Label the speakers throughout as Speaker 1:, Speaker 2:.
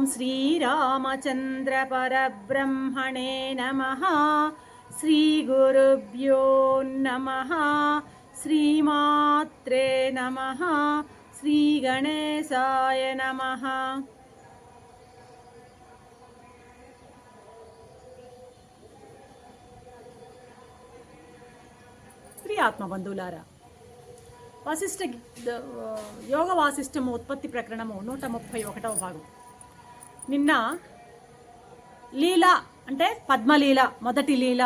Speaker 1: ఓం శ్రీరామచంద్ర పరబ్రహ్మణే నమ. శ్రీ గురుభ్యో నమ. శ్రీమాత్రే నమ. శ్రీ గణేశాయ నమ. శ్రీ ఆత్మబంధువులారా వాసిష్ఠ యోగ వాసిష్టము ఉత్పత్తి ప్రకరణము నూట ముప్పై ఒకటవ భాగం. నిన్న లీల అంటే పద్మలీల మొదటి లీల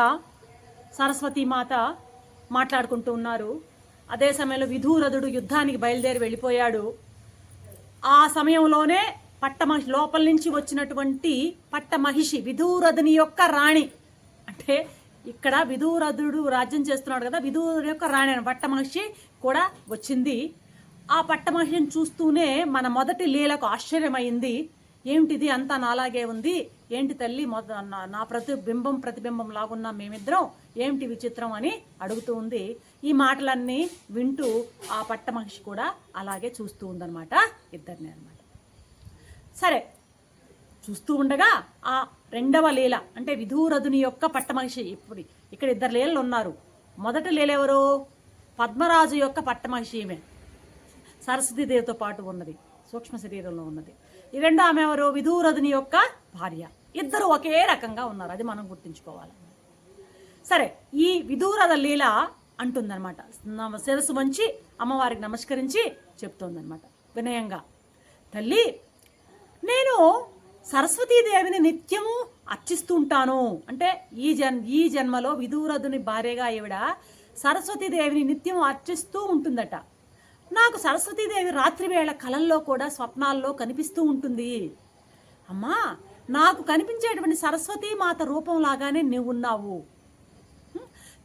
Speaker 1: సరస్వతీమాత మాట్లాడుకుంటూ ఉన్నారు. అదే సమయంలో విధూరథుడు యుద్ధానికి బయలుదేరి వెళ్ళిపోయాడు. ఆ సమయంలోనే పట్టమహిషి లోపల నుంచి వచ్చినటువంటి పట్టమహిషి విధూరథుని యొక్క రాణి అంటే ఇక్కడ విధూరథుడు రాజ్యం చేస్తున్నాడు కదా విధూరుడు యొక్క రాణి అని పట్టమహిషి కూడా వచ్చింది. ఆ పట్టమహిషిని చూస్తూనే మన మొదటి లీలకు ఆశ్చర్యమైంది. ఏమిటిది అంతా నాలాగే ఉంది? ఏంటి తల్లి మొద నా- నా ప్రతిబింబం ప్రతిబింబం లాగున్నా మేమిద్దరం ఏమిటి విచిత్రం అని అడుగుతూ ఉంది. ఈ మాటలన్నీ వింటూ ఆ పట్టమహిషి కూడా అలాగే చూస్తూ ఉందన్నమాట ఇద్దరిని అనమాట సరే చూస్తూ ఉండగా ఆ రెండవ లీల అంటే విధూరథుని యొక్క పట్టమహిషి ఇప్పుడు ఇక్కడ ఇద్దరు లీలలు ఉన్నారు. మొదటి లీలెవరు పద్మరాజు యొక్క పట్టమహిషి ఈమె. సరస్వతీదేవితో పాటు ఉన్నది సూక్ష్మ శరీరంలో ఉన్నది. ఈ రెండు ఆమె ఎవరు? విధూరథుని యొక్క భార్య. ఇద్దరు ఒకే రకంగా ఉన్నారు. అది మనం గుర్తుంచుకోవాలి. సరే ఈ విధూరథ లీల అంటుందన్నమాట. నమ- శిరస్సు వంచి అమ్మవారికి నమస్కరించి చెప్తోందనమాట వినయంగా. తల్లి నేను సరస్వతీదేవిని నిత్యము అర్చిస్తూ ఉంటాను అంటే ఈ జన్ ఈ జన్మలో విధూరథుని భార్యగా ఈవిడ సరస్వతీదేవిని నిత్యం అర్చిస్తూ ఉంటుందట. నాకు సరస్వతీదేవి రాత్రివేళ కలల్లో కూడా స్వప్నాల్లో కనిపిస్తూ ఉంటుంది. అమ్మా నాకు కనిపించేటువంటి సరస్వతీమాత మాత రూపం నువ్వు ఉన్నావు.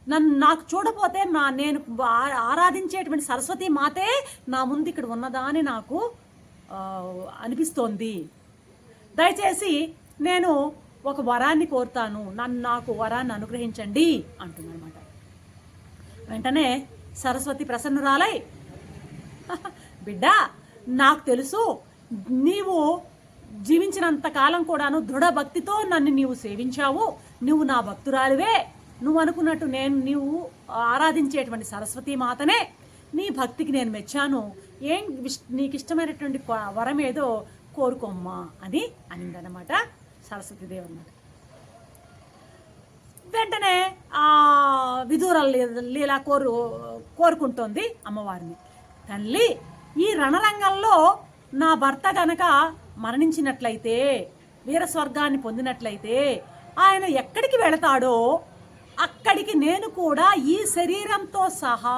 Speaker 1: నన్ను నాకు చూడపోతే నా నేను ఆ- ఆరాధించేటువంటి సరస్వతి మాతే నా ముందు ఇక్కడ ఉన్నదా అని నాకు అనిపిస్తోంది. దయచేసి నేను ఒక వరాన్ని కోరుతాను. నన్ను నాకు వరాన్ని అనుగ్రహించండి అంటుందన్నమాట వెంటనే సరస్వతి ప్రసన్నురాలై బిడ్డ నాకు తెలుసు నీవు జీవించినంత కాలం కూడాను దృఢ భక్తితో నన్ను నీవు సేవించావు. నువ్వు నా భక్తురాలివే. నువ్వు అనుకున్నట్టు నేను నీవు ఆరాధించేటువంటి సరస్వతి మాతనే. నీ భక్తికి నేను మెచ్చాను. ఏం విష్- నీకు ఇష్టమైనటువంటి కొ- వరం ఏదో కోరుకోమ్మా అని అనిందనమాట సరస్వతీదేవి అన్నమాట. వెంటనే ఆ విదూర లీల కోరు కోరుకుంటోంది అమ్మవారిని. తల్లి ఈ రణరంగంలో నా భర్త గనక మరణించినట్లయితే వీర స్వర్గాన్ని పొందినట్లయితే ఆయన ఎక్కడికి వెళతాడో అక్కడికి నేను కూడా ఈ శరీరంతో సహా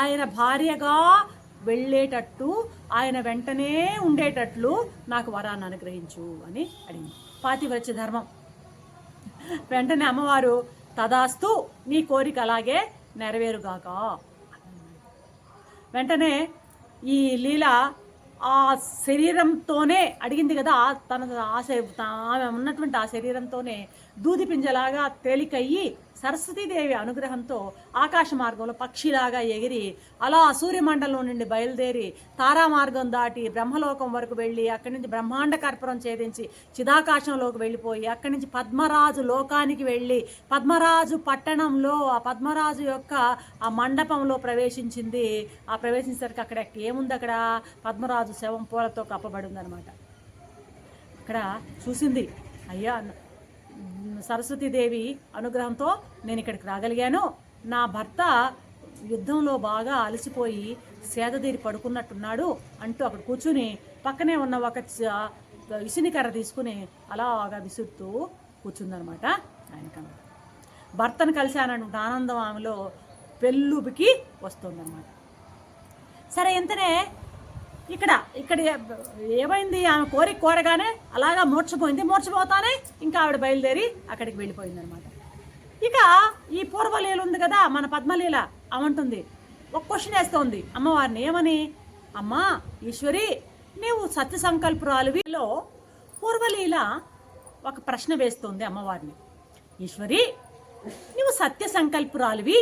Speaker 1: ఆయన భార్యగా వెళ్ళేటట్టు ఆయన వెంటనే ఉండేటట్లు నాకు వరాన్ని అనుగ్రహించు అని అడిగింది. పాతివ్రత్య ధర్మం. వెంటనే అమ్మవారు తదాస్తు నీ కోరిక అలాగే నెరవేరుగాక. వెంటనే ఈ లీల ఆ శరీరంతోనే అడిగింది కదా తన ఆశ ఆమె ఉన్నటువంటి ఆ శరీరంతోనే దూది పింజలాగా తేలికయ్యి సరస్వతీదేవి అనుగ్రహంతో ఆకాశ మార్గంలో పక్షిలాగా ఎగిరి అలా సూర్యమండలం నుండి బయలుదేరి తారా మార్గం దాటి బ్రహ్మలోకం వరకు వెళ్ళి అక్కడి నుంచి బ్రహ్మాండ కర్పూరం ఛేదించి చిదాకాశంలోకి వెళ్ళిపోయి అక్కడి నుంచి పద్మరాజు లోకానికి వెళ్ళి పద్మరాజు పట్టణంలో ఆ పద్మరాజు యొక్క ఆ మండపంలో ప్రవేశించింది. ఆ ప్రవేశించేసరికి అక్కడ ఏముంది అక్కడ? పద్మరాజు శవం పూలతో కప్పబడి అనమాట అక్కడ చూసింది. అయ్యా సరస్వతీదేవి అనుగ్రహంతో నేను ఇక్కడికి రాగలిగాను. నా భర్త యుద్ధంలో బాగా అలసిపోయి సేదదీరి పడుకున్నట్టున్నాడు అంటూ అక్కడ కూర్చుని పక్కనే ఉన్న ఒక చ- తీసుకుని అలాగా విసురుతూ కూర్చుందనమాట ఆయన కన్నా. భర్తను కలిశానటువంటి ఆనందం ఆమెలో పెళ్ళుబికి వస్తుందన్నమాట సరే ఎంతనే ఇక్కడ ఇక్కడ ఏమైంది? ఆమె కోరిక కోరగానే అలాగా మూర్చపోయింది మూర్చపోతానే ఇంకా ఆవిడ బయలుదేరి అక్కడికి వెళ్ళిపోయింది అనమాట ఇక ఈ పూర్వలీల ఉంది కదా మన పద్మలీల అమంటుంది ఒక క్వశ్చన్ వేస్తోంది. అమ్మవారిని ఏమని? అమ్మా ఈశ్వరి నీవు సత్య సంకల్పురాలువిలో పూర్వలీల ఒక ప్రశ్న వేస్తోంది అమ్మవారిని. ఈశ్వరి నువ్వు సత్య సంకల్పురాలువి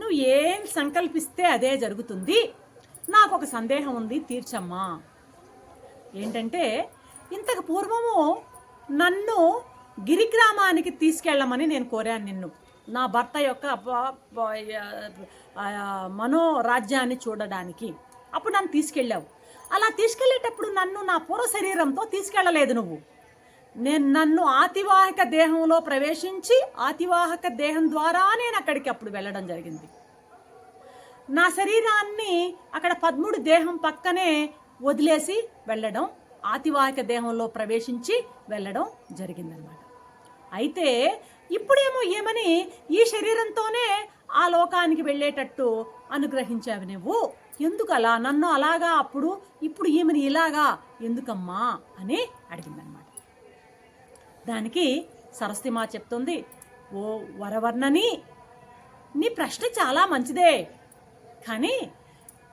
Speaker 1: నువ్వు ఏం సంకల్పిస్తే అదే జరుగుతుంది? నాకు ఒక సందేహం ఉంది తీర్చమ్మా. ఏంటంటే ఇంతకు పూర్వము నన్ను గిరిగ్రామానికి తీసుకెళ్ళమని నేను కోరాను నిన్ను. నా భర్త యొక్క మనోరాజ్యాన్ని మనో రాజ్యాన్ని చూడడానికి. అప్పుడు నన్ను తీసుకెళ్ళావు. అలా తీసుకెళ్ళేటప్పుడు నన్ను నా పూర్వ శరీరంతో తీసుకెళ్ళలేదు నువ్వు. నేను నన్ను ఆతివాహక దేహంలో ప్రవేశించి ఆతివాహక దేహం ద్వారా నేను అక్కడికి అప్పుడు వెళ్ళడం జరిగింది. నా శరీరాన్ని అక్కడ పద్ముడు దేహం పక్కనే వదిలేసి వెళ్ళడం ఆతివాహిక దేహంలో ప్రవేశించి వెళ్ళడం జరిగిందనమాట అయితే ఇప్పుడేమో ఏమని ఈ శరీరంతోనే ఆ లోకానికి వెళ్ళేటట్టు అనుగ్రహించావు నువ్వు? ఎందుకు అలా? నన్ను అలాగా? అప్పుడు ఇప్పుడు ఈమెని ఇలాగా? ఎందుకమ్మా? అని అడిగిందనమాట దానికి సరస్తిమా చెప్తుంది ఓ వరవర్ణని నీ ప్రశ్న చాలా మంచిదే. కానీ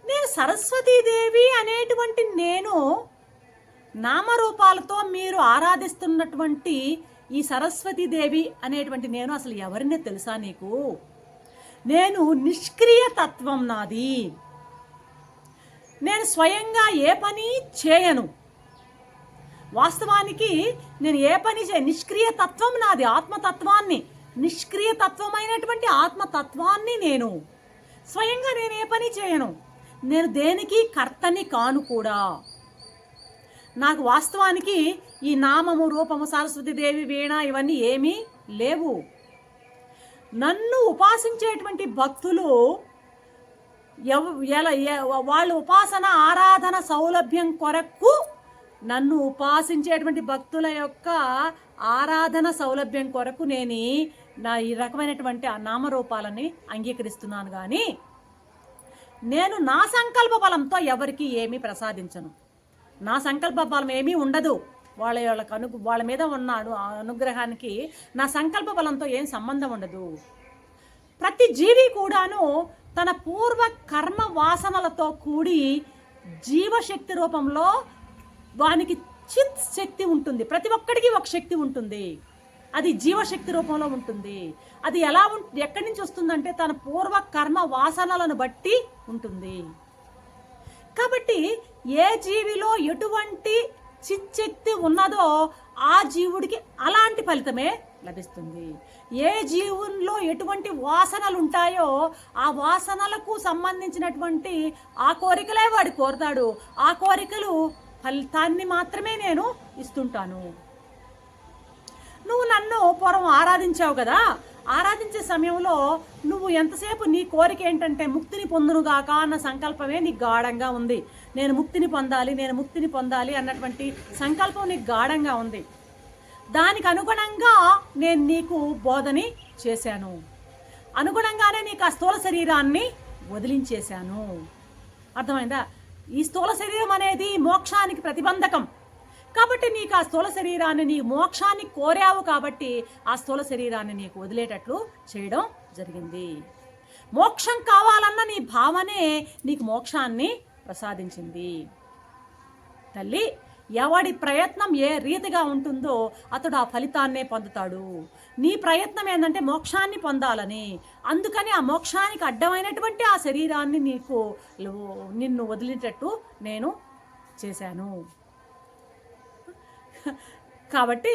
Speaker 1: నేను సరస్వతీదేవి అనేటువంటి నేను నామరూపాలతో మీరు ఆరాధిస్తున్నటువంటి ఈ సరస్వతీదేవి అనేటువంటి నేను అసలు ఎవరినే తెలుసా నీకు? నేను నిష్క్రియ తత్వం నాది. నేను స్వయంగా ఏ పని చేయను. వాస్తవానికి నేను ఏ పని చే నిష్క్రియ తత్వం నాది ఆత్మతత్వాన్ని. నిష్క్రియ తత్వమైనటువంటి ఆత్మతత్వాన్ని నేను స్వయంగా నేను ఏ పని చేయను. నేను దేనికి కర్తని కాను కూడా. నాకు వాస్తవానికి ఈ నామము రూపము సరస్వతి దేవి వీణ ఇవన్నీ ఏమీ లేవు. నన్ను ఉపాసించేటువంటి భక్తులు ఎవ ఎలా వాళ్ళ ఉపాసన ఆరాధన సౌలభ్యం కొరకు నన్ను ఉపాసించేటువంటి భక్తుల యొక్క ఆరాధన సౌలభ్యం కొరకు నేను నా ఈ రకమైనటువంటి ఆ నామరూపాలని అంగీకరిస్తున్నాను కానీ నేను నా సంకల్ప బలంతో ఎవరికి ఏమీ ప్రసాదించను. నా సంకల్ప బలం ఏమీ ఉండదు. వాళ్ళ వాళ్ళకి అను వాళ్ళ మీద ఉన్న ఆ అనుగ్రహానికి నా సంకల్ప బలంతో ఏం సంబంధం ఉండదు. ప్రతి జీవి కూడాను తన పూర్వ కర్మ వాసనలతో కూడి జీవశక్తి రూపంలో వానికి చిత్ శక్తి ఉంటుంది. ప్రతి ఒక్కడికి ఒక శక్తి ఉంటుంది. అది జీవశక్తి రూపంలో ఉంటుంది. అది ఎలా ఉం ఎక్కడి నుంచి వస్తుందంటే తన పూర్వ కర్మ వాసనలను బట్టి ఉంటుంది. కాబట్టి ఏ జీవిలో ఎటువంటి చిచ్చక్తి ఉన్నదో ఆ జీవుడికి అలాంటి ఫలితమే లభిస్తుంది. ఏ జీవుల్లో ఎటువంటి వాసనలు ఉంటాయో ఆ వాసనలకు సంబంధించినటువంటి ఆ కోరికలే వాడు కోరుతాడు. ఆ కోరికలు ఫలితాన్ని మాత్రమే నేను ఇస్తుంటాను. నువ్వు నన్ను పూర్వం ఆరాధించావు కదా. ఆరాధించే సమయంలో నువ్వు ఎంతసేపు నీ కోరిక ఏంటంటే ముక్తిని పొందునుగాక అన్న సంకల్పమే నీకు గాఢంగా ఉంది. నేను ముక్తిని పొందాలి నేను ముక్తిని పొందాలి అన్నటువంటి సంకల్పం నీకు గాఢంగా ఉంది. దానికి అనుగుణంగా నేను నీకు బోధని చేశాను. అనుగుణంగానే నీకు ఆ స్థూల శరీరాన్ని వదిలించేశాను. అర్థమైందా? ఈ స్థూల శరీరం అనేది మోక్షానికి ప్రతిబంధకం. కాబట్టి నీకు ఆ స్థూల శరీరాన్ని నీ మోక్షాన్ని కోరావు కాబట్టి ఆ స్థూల శరీరాన్ని నీకు వదిలేటట్లు చేయడం జరిగింది. మోక్షం కావాలన్న నీ భావనే నీకు మోక్షాన్ని ప్రసాదించింది. తల్లి ఎవడి ప్రయత్నం ఏ రీతిగా ఉంటుందో అతడు ఆ ఫలితాన్నే పొందుతాడు. నీ ప్రయత్నం ఏంటంటే మోక్షాన్ని పొందాలని. అందుకని ఆ మోక్షానికి అడ్డమైనటువంటి ఆ శరీరాన్ని నీకు నిన్ను వదిలేటట్టు నేను చేశాను. కాబట్టి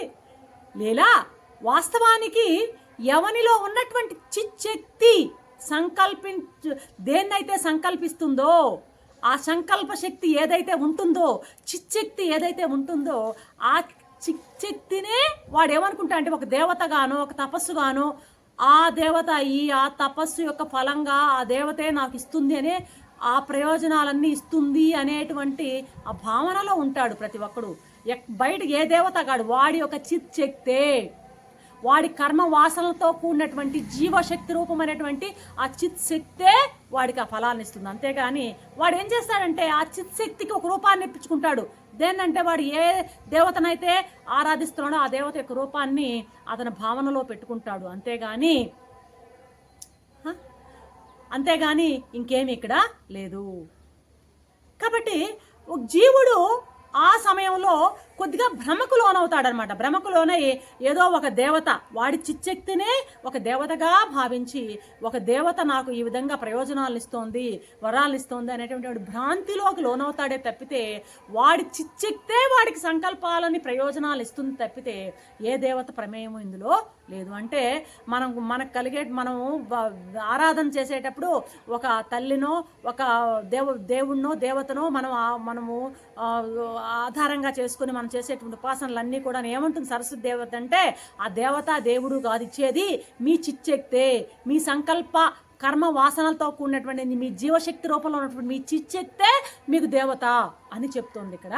Speaker 1: లీలా వాస్తవానికి ఎవనిలో ఉన్నటువంటి చిచ్చక్తి సంకల్పించ దేన్నైతే సంకల్పిస్తుందో ఆ సంకల్ప శక్తి ఏదైతే ఉంటుందో చిచ్చక్తి ఏదైతే ఉంటుందో ఆ చిచ్చక్తినే వాడు ఏమనుకుంటా అంటే ఒక దేవతగానో ఒక తపస్సుగానో ఆ దేవత ఈ ఆ తపస్సు యొక్క ఫలంగా ఆ దేవతే నాకు ఇస్తుంది అనే ఆ ప్రయోజనాలన్నీ ఇస్తుంది అనేటువంటి ఆ భావనలో ఉంటాడు ప్రతి ఒక్కడు. బయట ఏ దేవత కాడు వాడి యొక్క చిత్ శక్తే. వాడి కర్మ వాసనలతో కూడినటువంటి జీవశక్తి రూపమైనటువంటి ఆ చిత్ శక్తే వాడికి ఆ ఫలాన్ని ఇస్తుంది. అంతేగాని వాడు ఏం చేస్తాడంటే ఆ చిత్ శక్తికి ఒక రూపాన్ని ఇప్పించుకుంటాడు. దేన్నంటే వాడు ఏ దేవతనైతే ఆరాధిస్తున్నాడో ఆ దేవత యొక్క రూపాన్ని అతని భావనలో పెట్టుకుంటాడు. అంతేగాని అంతేగాని ఇంకేమి ఇక్కడ లేదు. కాబట్టి ఒక జీవుడు ఆ సమయంలో కొద్దిగా భ్రమకు లోనవుతాడనమాట. భ్రమకు లోనై ఏదో ఒక దేవత వాడి చిచ్చెక్తినే ఒక దేవతగా భావించి ఒక దేవత నాకు ఈ విధంగా ప్రయోజనాలు ఇస్తోంది వరాలు ఇస్తోంది అనేటువంటి భ్రాంతిలోకి లోనవుతాడే తప్పితే వాడి చిచ్చెక్తే వాడికి సంకల్పాలని ప్రయోజనాలు ఇస్తుంది తప్పితే ఏ దేవత ప్రమేయం ఇందులో లేదు. అంటే మనం మనకు కలిగే మనము ఆరాధన చేసేటప్పుడు ఒక తల్లినో ఒక దేవ దేవుణ్ణో దేవతనో మనం మనము ఆధారంగా చేసుకుని మనం చేసేటువంటి ఉపాసనలన్నీ కూడా ఏమంటుంది సరస్వతి దేవత అంటే ఆ దేవత దేవుడు కాదు ఇచ్చేది మీ చిచ్చెక్తే మీ సంకల్ప కర్మ వాసనలతో కూడినటువంటి మీ జీవశక్తి రూపంలో ఉన్నటువంటి మీ చిచ్చెక్తే మీకు దేవత అని చెప్తోంది ఇక్కడ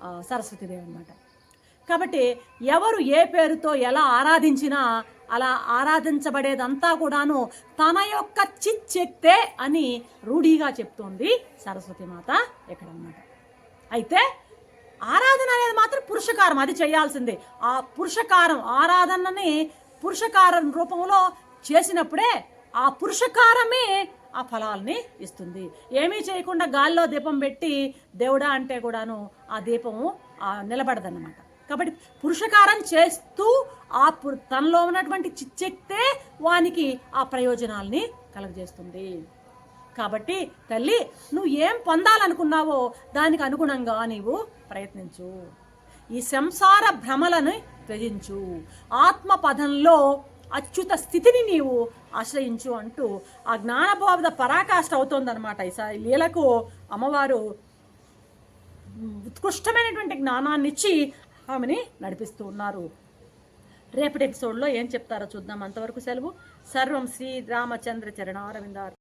Speaker 1: ఆ, సరస్వతీదేవి అనమాట కాబట్టి ఎవరు ఏ పేరుతో ఎలా ఆరాధించినా అలా ఆరాధించబడేదంతా కూడాను తన యొక్క చిచ్చెక్తే అని రూఢిగా చెప్తోంది సరస్వతి మాత ఇక్కడ అన్నమాట. అయితే ఆరాధన అనేది మాత్రం పురుషకారం అది చేయాల్సిందే. ఆ పురుషకారం ఆరాధనని పురుషకారం రూపంలో చేసినప్పుడే ఆ పురుషకారమే ఆ ఫలాల్ని ఇస్తుంది. ఏమీ చేయకుండా గాల్లో దీపం పెట్టి దేవుడా అంటే కూడాను ఆ దీపము నిలబడదన్నమాట. కాబట్టి పురుషకారం చేస్తూ ఆ తనలో ఉన్నటువంటి చిచ్చెక్తే వానికి ఆ ప్రయోజనాల్ని కలగజేస్తుంది. కాబట్టి తల్లి నువ్వు ఏం పొందాలనుకున్నావో దానికి అనుగుణంగా నీవు ప్రయత్నించు. ఈ సంసార భ్రమలను త్యజించు. ఆత్మ పదంలో అచ్యుత స్థితిని నీవు ఆశ్రయించు అంటూ ఆ జ్ఞానబోధ పరాకాష్ట అవుతోందనమాట ఈ లీలకు అమ్మవారు ఉత్కృష్టమైనటువంటి జ్ఞానాన్ని ఇచ్చి ఆమెని నడిపిస్తూ ఉన్నారు. రేపటి ఎపిసోడ్లో ఏం చెప్తారో చూద్దాం. అంతవరకు సెలవు. సర్వం శ్రీ రామచంద్ర చరణారవిందార్.